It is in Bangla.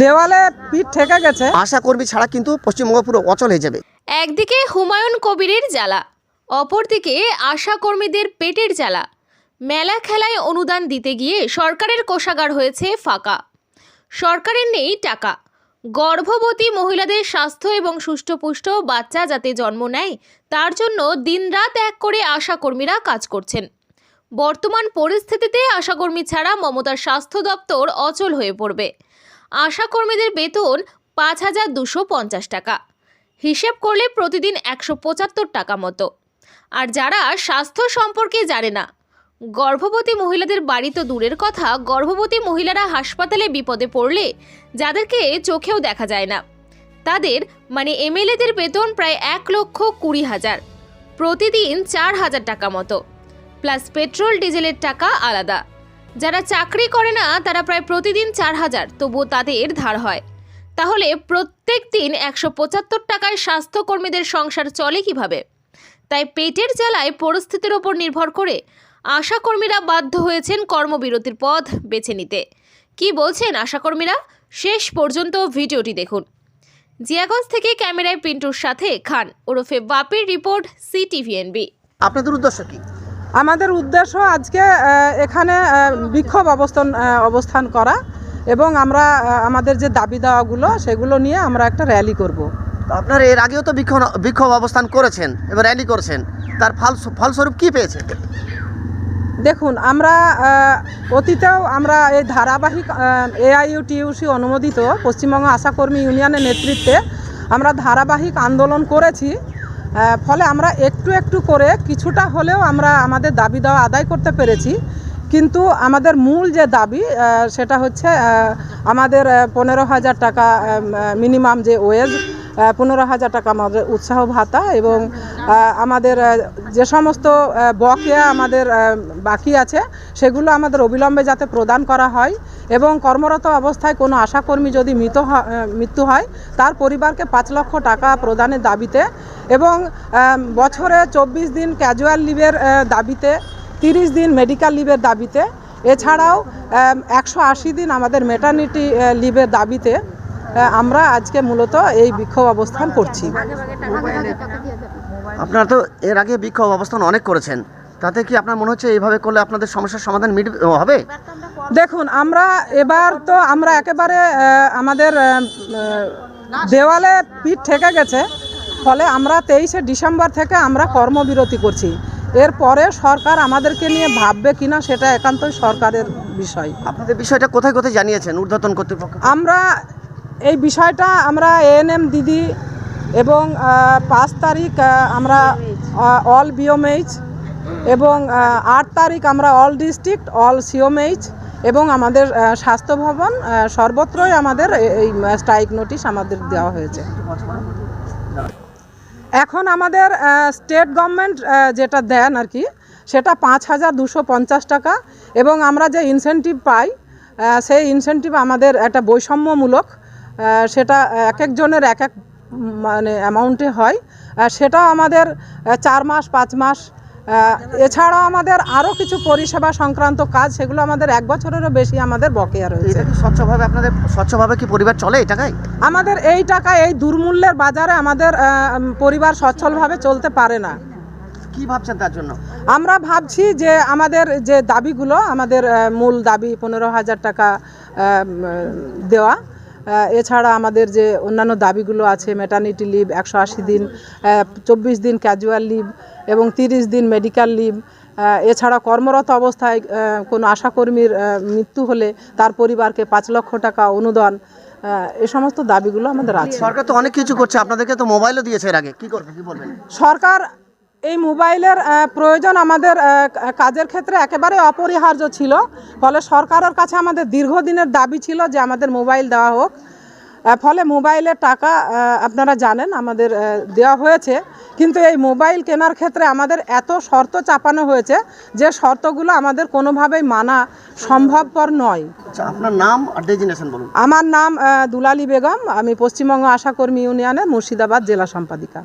দেওয়ালে পিঠ ঠেকে গেছে। আশা কর্মী ছাড়া কিন্তু পশ্চিমবঙ্গ পুরো অচল হয়ে যাবে। একদিকে হুমায়ুন কবিরের জ্বালা অপরদিকে আশা কর্মীদের পেটের জ্বালা। মেলা খেলায় অনুদান দিতে গিয়ে সরকারের কোষাগার হয়েছে ফাঁকা। সরকারের নেই টাকা। গর্ভবতী মহিলাদের স্বাস্থ্য এবং সুষ্ঠুপুষ্ট বাচ্চা যাতে জন্ম নেয় তার জন্য দিনরাত এক করে আশাকর্মীরা কাজ করছেন। বর্তমান পরিস্থিতিতে আশাকর্মী ছাড়া মমতার স্বাস্থ্য দপ্তর অচল হয়ে পড়বে। আশাকর্মীদের বেতন পাঁচ হাজার দুশো পঞ্চাশ টাকা। হিসেব করলে প্রতিদিন একশো পঁচাত্তর টাকা মতো। আর যারা স্বাস্থ্য সম্পর্কে জানে না, গর্ভবতী মহিলাদের বাড়ি তো দূরের কথা, গর্ভবতী মহিলারা হাসপাতালে বিপদে পড়লে যাদেরকে চোখেও দেখা যায় না। তাদের মানে এমএলএদের বেতন প্রায় এক লক্ষ কুড়ি হাজার। প্রতিদিন চার হাজার টাকা মতো। প্লাস পেট্রোল, ডিজেলের টাকা আলাদা। যারা চাকরি করে না, তারা প্রায় প্রতিদিন চার হাজার, তবুও তাদের ধার হয়। তাহলে প্রত্যেক দিন একশো পঁচাত্তর টাকায় স্বাস্থ্যকর্মীদের সংসার চলে কীভাবে? তাই পেটের জ্বালায় পরিস্থিতির ওপর নির্ভর করে আশাকর্মীরা বাধ্য হয়েছেন কর্মবিরতির পথ বেছে নিতে। কি বলছেন আশাকর্মীরা? শেষ পর্যন্ত ভিডিওটি দেখুন। জিয়াগঞ্জ থেকে ক্যামেরায় পিন্টুর সাথে খান ওরফে বাপির রিপোর্ট সিটিভিএনবি আপনাদের উদ্দেশ্য কি? আমাদের উদ্দেশ্য আজকে এখানে বিক্ষোভ অবস্থান অবস্থান করা এবং আমরা আমাদের যে দাবি দাওয়াগুলো সেগুলো নিয়ে আমরা একটা র্যালি করব। তো আপনারা এর আগেও তো বিক্ষোভ বিক্ষোভ অবস্থান করেছেন এবার র্যালি করেছেন। তার ফল ফলস্বরূপ কী পেয়েছে দেখুন আমরা অতীতেও আমরা এই ধারাবাহিক এআইইউটিউসি অনুমোদিত পশ্চিমবঙ্গ আশাকর্মী ইউনিয়নের নেতৃত্বে আমরা ধারাবাহিক আন্দোলন করেছি। ফলে আমরা একটু একটু করে কিছুটা হলেও আমরা আমাদের দাবি দেওয়া আদায় করতে পেরেছি। কিন্তু আমাদের মূল যে দাবি সেটা হচ্ছে আমাদের পনেরো হাজার টাকা মিনিমাম যে ওয়েজ পনেরো হাজার টাকা আমাদের উৎসাহ ভাতা এবং আমাদের যে সমস্ত বকেয়া আমাদের বাকি আছে, সেগুলো আমাদের অবিলম্বে যাতে প্রদান করা হয় এবং কর্মরত অবস্থায় কোনো আশাকর্মী যদি মৃত মৃত্যু হয়, তার পরিবারকে পাঁচ লক্ষ টাকা প্রদানের দাবিতে এবং বছরে চব্বিশ দিন ক্যাজুয়াল লিভের দাবিতে তিরিশ দিন মেডিকেল লিভের দাবিতে। এছাড়াও একশো আশি দিন আমাদের মেটার্নিটি লিভের দাবিতে আমরা আজকে মূলত এই বিক্ষোভ অবস্থান করছি। আপনারা তো এর আগে বিক্ষোভ অবস্থান অনেক করেছেন। তাতে কি আপনার মনে হচ্ছে এইভাবে করলে আপনাদের সমস্যার সমাধান মিট হবে? দেখুন আমরা এবার তো আমরা একেবারে আমাদের দেওয়ালে পিঠ ঠেকে গেছে। ফলে আমরা তেইশে ডিসেম্বর থেকে আমরা কর্মবিরতি করছি। এরপরে সরকার আমাদেরকে নিয়ে ভাববে কিনা সেটা একান্তই সরকারের বিষয়। আপনাদের বিষয়টা কোথায় কোথায় জানিয়েছেন ঊর্ধ্বতন কর্তৃপক্ষ? আমরা এই বিষয়টা আমরা এএনএম দিদি এবং পাঁচ তারিখ আমরা অল বিওমএইচ এবং আট তারিখ আমরা অল ডিস্ট্রিক্ট অল সিওমএইচ এবং আমাদের স্বাস্থ্য ভবন সর্বত্রই আমাদের এই স্ট্রাইক নোটিশ আমাদের দেওয়া হয়েছে। এখন আমাদের স্টেট গভর্নমেন্ট যেটা দেন আর কি, সেটা পাঁচ হাজার দুশো পঞ্চাশ টাকা এবং আমরা যে ইনসেন্টিভ পাই সেই ইনসেন্টিভ আমাদের একটা বৈষম্যমূলক সেটা এক একজনের এক এক মানে অ্যামাউন্টে হয়। সেটা সেটাও আমাদের চার মাস, পাঁচ মাস এছাড়াও আমাদের আরও কিছু পরিষেবা সংক্রান্ত কাজ সেগুলো আমাদের এক বছরেরও বেশি আমাদের বকেয়া রয়েছে। এটা কি স্বচ্ছভাবে আপনাদের স্বচ্ছভাবে কি পরিবার চলে এই টাকায়? আমাদের এই টাকা এই দুর্মূল্যের বাজারে আমাদের পরিবার সচ্ছলভাবে চলতে পারে না। কি ভাবছেন তার জন্য? আমরা ভাবছি যে আমাদের যে দাবিগুলো আমাদের মূল দাবি পনেরো হাজার টাকা দেওয়া এছাড়া আমাদের যে অন্যান্য দাবিগুলো আছে মেটার্নিটি লিভ একশো আশি দিন চব্বিশ দিন ক্যাজুয়াল লিভ এবং তিরিশ দিন মেডিকেল লিভ এছাড়া কর্মরত অবস্থায় কোনো আশাকর্মীর মৃত্যু হলে তার পরিবারকে পাঁচ লক্ষ টাকা অনুদান এ সমস্ত দাবিগুলো আমাদের আছে। সরকার তো অনেক কিছু করছে আপনাদেরকে তো মোবাইলও দিয়েছে এর আগে। কি করবে কি বলবেন? সরকার এই মোবাইলের প্রয়োজন আমাদের কাজের ক্ষেত্রে একেবারে অপরিহার্য ছিল। ফলে সরকারের কাছে আমাদের দীর্ঘদিনের দাবি ছিল যে আমাদের মোবাইল দেওয়া হোক। ফলে মোবাইলের টাকা আপনারা জানেন আমাদের দেওয়া হয়েছে। কিন্তু এই মোবাইল কেনার ক্ষেত্রে আমাদের এত শর্ত চাপানো হয়েছে যে শর্তগুলো আমাদের কোনোভাবেই মানা সম্ভবপর নয়। আচ্ছা আপনার নাম ডেজিনেশন বলুন। আমার নাম দুলালী বেগম। আমি পশ্চিমবঙ্গ আশাকর্মী ইউনিয়নের মুর্শিদাবাদ জেলা সম্পাদিকা।